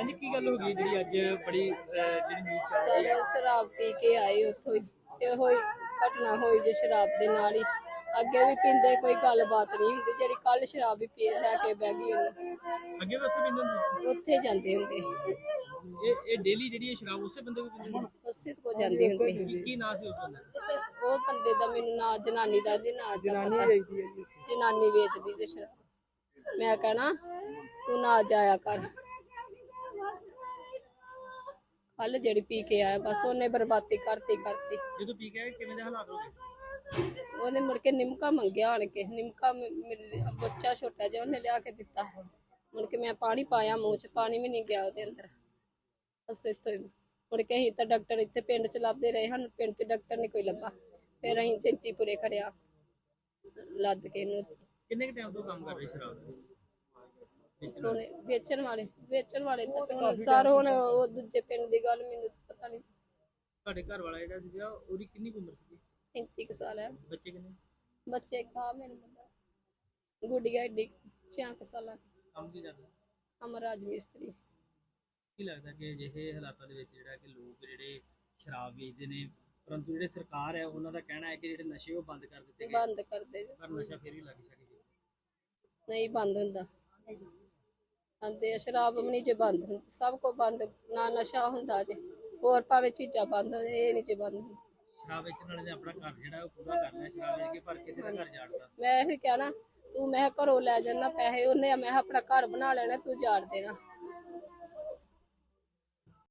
ਹਾਂਜੀ ਕੀ ਗੱਲ ਹੋ ਗਈ ਜਿਹੜੀ ਅੱਜ ਬੜੀ ਅਹ, ਜਿਹੜੀ ਨਿਊਜ਼ ਚੱਲ ਰਹੀ ਹੈ? ਸਰ ਸ਼ਰਾਬ ਪੀ ਕੇ ਆਏ ਉੱਥੋਂ ਹੀ। ਇਹੋ ਹੀ ਘਟਨਾ ਹੋਈ ਜੇ ਸ਼ਰਾਬ ਦੇ ਨਾਲ ਹੀ। ਅੱਗੇ ਵੀ ਪੀਂਦੇ ਕੋਈ ਗੱਲਬਾਤ ਨਹੀਂ ਹੁੰਦੀ। ਜਿਹੜੀ ਕੱਲ ਸ਼ਰਾਬ ਹੀ ਪੀ ਲੈ ਕੇ ਬਹਿ ਗਈ ਉਹਨੂੰ। ਅੱਗੇ ਵੀ ਉੱਥੇ ਪੀਂਦੇ ਹੁੰਦੇ ਉੱਥੇ ਜਾਂਦੇ ਹੁੰਦੇ ਸੀ? ਇਹ ਇਹ ਡੇਲੀ ਜਿਹੜੀ ਇਹ ਸ਼ਰਾਬ ਉਸੇ ਬੰਦੇ ਕੋਲ ਪੀਂਦੇ ਹੁੰਦੇ ਉਸੇ ਕੋ ਜਾਂਦੇ ਹੁੰਦੇ ਕੀ ਕੀ ਨਾਂ ਸੀ ਉਸ ਬੰਦੇ ਦਾ? ਉਹ ਬੰਦੇ ਦਾ ਮੈਨੂੰ ਨਾਂ ਜਨਾਨੀ ਦਾ ਦੀ ਨਾਂ ਜਨਾਨੀ ਵੇਚਦੀ ਜਨਾਨੀ ਵੇਚਦੀ ਜੇ ਸ਼ਰਾਬ। ਮੈਂ ਕਹਣਾ ਤੂੰ ਨਾ ਜਾਇਆ ਕਰ। ਕੱਲ ਜਿਹੜੀ ਪੀ ਕੇ ਆਇਆ ਬਸ ਉਹਨੇ ਬਰਬਾਦੀ ਕਰਤੀ ਕਰਤੀ। ਜਦੋਂ ਪੀ ਕੇ ਆਏ ਕਿਵੇਂ ਦੇ ਹਾਲਾਤ ਹੋ ਗਏ? ਉਹਨੇ ਮੁੜ ਕੇ ਨਿਮਕਾ ਮੰਗਿਆ ਆਣ ਕੇ। ਨਿਮਕਾ ਮ- ਮੇਰੇ ਬੱਚਾ ਛੋਟਾ ਜਿਹਾ ਉਹਨੇ ਲਿਆ ਕੇ ਦਿੱਤਾ। ਮੁੜ ਕੇ ਮੈਂ ਪਾਣੀ ਪਾਇਆ ਮੂੰਹ 'ਚ ਪਾਣੀ ਵੀ ਨਹੀਂ ਗਿਆ ਉਹਦੇ ਅੰਦਰ। ਬਸ ਇੱਥੋਂ ਹੀ। ਮੁੜ ਕੇ ਅਸੀਂ ਤਾਂ ਡਾਕਟਰ ਇੱਥੇ ਪਿੰਡ 'ਚ ਲੱਭਦੇ ਰਹੇ ਸਾਨੂੰ ਪਿੰਡ 'ਚ ਡਾਕਟਰ ਨਹੀਂ ਕੋਈ ਲੱਭਾ। ਫਿਰ ਅਸੀਂ ਚਿੰਤੀਪੁਰੇ ਖੜਿਆ। ਲੱਦ ਕੇ ਇਹਨੂੰ ਕਿੰਨੇ ਕੁ ਟਾਈਮ ਤੋਂ ਕੰਮ ਕਰ ਰਹੇ ਸ਼ਰਾਬ ਦਾ? ਵੇਚਣ ਉਹਨੇ ਵੇਚਣ ਵਾਲੇ ਵੇਚਣ ਵਾਲੇ ਤਾਂ ਤੇ ਹੁਣ ਸਰ ਹੁਣ ਉਹ ਦੂਜੇ ਪਿੰਡ ਦੀ ਗੱਲ ਮੈਨੂੰ ਤਾਂ ਪਤਾ ਨਹੀਂ। ਤੁਹਾਡੇ ਘਰ ਵਾਲਾ ਜਿਹੜਾ ਸੀਗਾ ਉਹਦੀ ਕਿੰਨੀ ਕੁ ਉਮਰ ਸੀ? 35 ਕੁ ਸਾਲ ਹੈ। ਬੱਚੇ ਕਿੰਨੇ? ਬੱਚੇ ਕਾ ਮੇਰੇ ਮੁੰਡਾ ਗੁੱਡੀਆ ਏਡੀ ਛਿਆਂ ਕੁ ਸਾਲਾਂ ਕੰਮ ਕੀ ਕਰਦਾ? ਅਮਰਾਜ ਮਿਸਤਰੀ। ਕੀ ਲੱਗਦਾ ਕਿ ਅਜਿਹੇ ਹਾਲਾਤਾਂ ਦੇ ਵਿੱਚ ਜਿਹੜਾ ਕਿ ਲੋਕ ਜਿਹੜੇ ਸ਼ਰਾਬ ਵੇਚਦੇ ਨੇ ਪਰੰਤੂ ਜਿਹੜੇ ਸਰਕਾਰ ਹੈ ਉਹਨਾਂ ਦਾ ਕਹਿਣਾ ਹੈ ਕਿ ਜਿਹੜੇ ਨਸ਼ੇ ਉਹ ਬੰਦ ਕਰ ਦਿੱਤੇ ਗਏ। ਬੰਦ ਕਰ ਦੇ ਪਰ ਨਸ਼ਾ ਫਿਰ ਵੀ ਲੱਗ ਸਕਦਾ। ਨਹੀਂ ਬੰਦ ਹੁੰਦਾ। ਆਂਦੇ ਆ, ਸ਼ਰਾਬ ਵੀ ਨਹੀਂ ਜੇ ਬੰਦ ਹੁੰਦੀ ਸਭ ਕੋ ਬੰਦ ਨਾ ਨਸ਼ਾ ਹੁੰਦਾ ਜੇ ਹੋਰ ਭਾਵੇਂ ਚੀਜ਼ਾਂ ਬੰਦ ਹੋ ਜਾਣ, ਇਹ ਨਹੀਂ ਜੇ ਬੰਦ ਹੁੰਦੀ। ਸ਼ਰਾਬ ਵੇਚਣ ਵਾਲੇ ਨੇ ਆਪਣਾ ਘਰ ਜਿਹੜਾ ਉਹ ਪੂਰਾ ਕਰ ਲਿਆ ਸ਼ਰਾਬ ਵੇਚ ਕੇ ਪਰ ਕਿਸੇ ਦਾ ਘਰ ਜਾੜਦਾ ਮੈਂ ਇਹ ਕਹਿਣਾ ਤੂੰ ਮੈਂ ਕਿਹਾ ਘਰੋਂ ਲੈ ਜਾਣਾ ਪੈਸੇ ਉਹਨੇ ਮੈਂ ਕਿਹਾ ਆਪਣਾ ਘਰ ਬਣਾ ਲੈਣਾ ਤੂੰ ਜਾੜ ਦੇਣਾ।